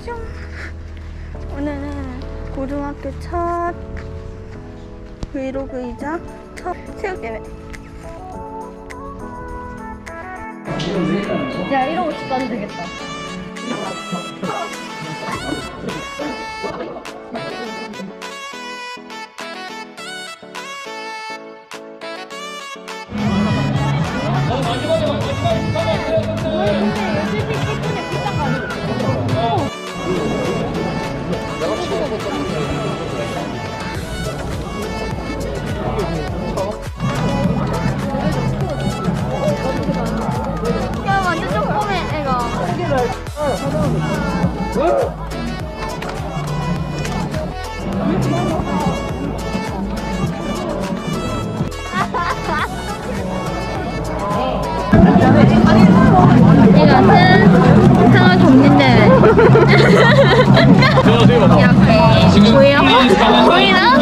슝. 오늘은 고등학교 첫 브이로그이자 첫 체육 대회. 야 이러고 집 가도 되겠다. 이것은 상어 종진대회. 이렇게 보여? 보이나?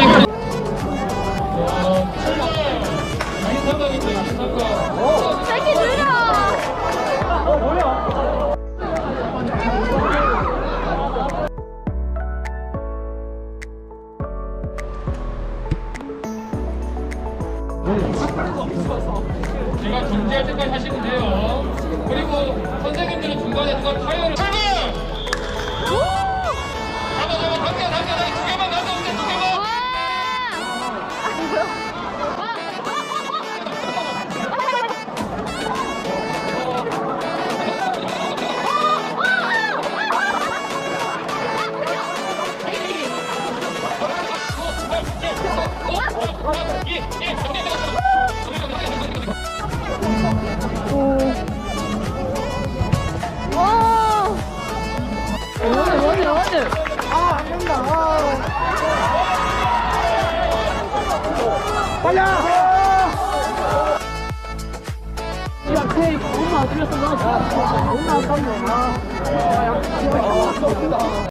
제가 정지할 때까지 하시면 돼요. 그리고 선생님들은 중간에 누가 타이어를 출발! 잡아 잡아 당겨 당겨 당겨 두 개만 근데 두 개만 오늘 大家好。可以红毛，这是多少？红毛吗？哎呀，